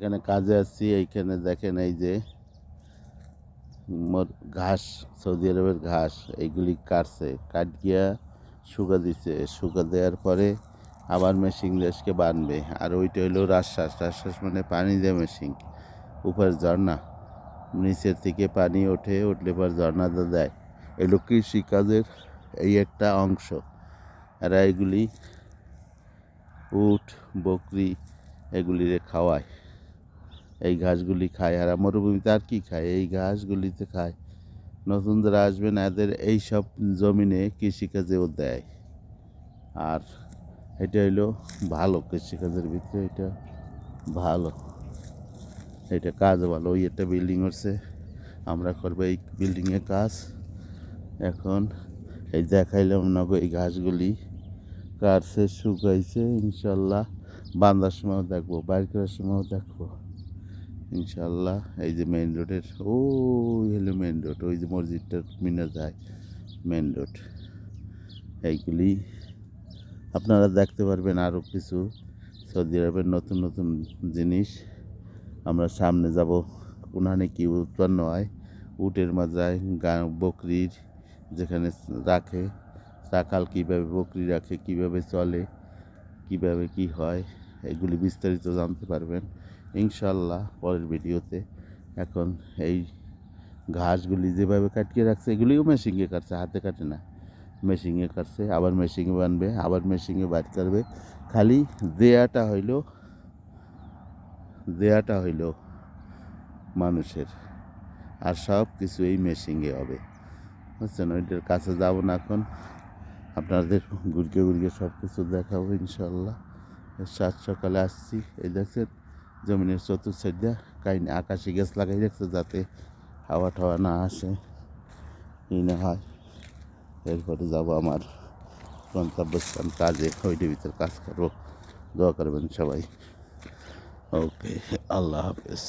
এখানে কাজে আসছি, এইখানে দেখেন এই যে ঘাস, সৌদি আরবের ঘাস, এইগুলি কাটছে, কাট গিয়া শুকা দিচ্ছে শুকা দেওয়ার পরে আবার মেশিন দেশকে বানবে। আর ওইটা হইল রাজশ্বাস। রাজশ্বাস মানে পানি দেয় মেশিন উপরে ঝর্ণা। নিচের থেকে পানি ওঠে, উঠলে পর ঝর্ণাটা দেয়। এগুলো কৃষিকাজের এই একটা অংশ। এরা এগুলি উট, বকরি এগুলিরে খাওয়ায়। এই ঘাসগুলি খায় আর মরুভূমিতে আর কি খায়? এই ঘাসগুলিতে খায়। নতুন যারা আসবেন এদের এই সব জমিনে কৃষিকাজেও দেয় আর এটা হইল ভালো কৃষিকাজের ভিতরে এটা ভালো। এটা কাজ ভালো। ওই একটা বিল্ডিং হচ্ছে আমরা করব এই বিল্ডিংয়ে কাজ। এখন এই দেখাইলাম না এই ঘাসগুলি। কাটছে শুকাইছে, ইনশাল্লাহ। বান্দার সময়ও দেখব বাইর করার সময়ও দেখব। ইনশাল্লাহ এই যে মেইন রোডের ও হলো মেইন রোড ওই যে মসজিদটার মিনা যায় মেইন রোড এইগুলি আপনারা দেখতে পারবেন আরও কিছু সৌদি আরবের নতুন নতুন জিনিস। আমরা সামনে যাব উনানে কী উৎপন্ন হয়, উটের মাজায় গা বকরির যেখানে রাখে, রাখাল কীভাবে বকরি রাখে, কীভাবে চলে, কীভাবে কি হয় এগুলি বিস্তারিত জানতে পারবেন। ইনশাল্লাহ পরের ভিডিওতে এখন এই ঘাসগুলি যেভাবে কাটিয়ে রাখছে, এগুলিও মেশিনে কাটছে, হাতে কাটে না। মেশিনে কাটছে, আবার মেশিনে বানবে, আবার মেশিনে বাইর করবে। খালি দেয়াটা হইল দেয়াটা হইল মানুষের। আর সব কিছু এই মেশিনে হবে। বুঝছেন? ওইটার কাছে যাব না এখন। আপনাদের ঘুরকে ঘুরকে সব কিছু দেখাবো ইনশাল্লাহ সাত সকালে আসছি, এই দেখছেন? জমিনের চতুর সাইডে আকাশে গ্যাস লাগাই রাখছে যাতে হাওয়া টাওয়া না আসে। ই না হয়, এরপরে যাব আমার গন্তব্যস্থান কাজে। ওইটির ভিতরে কাজ করব। দোয়া করবেন সবাই। ওকে, আল্লাহ হাফেজ।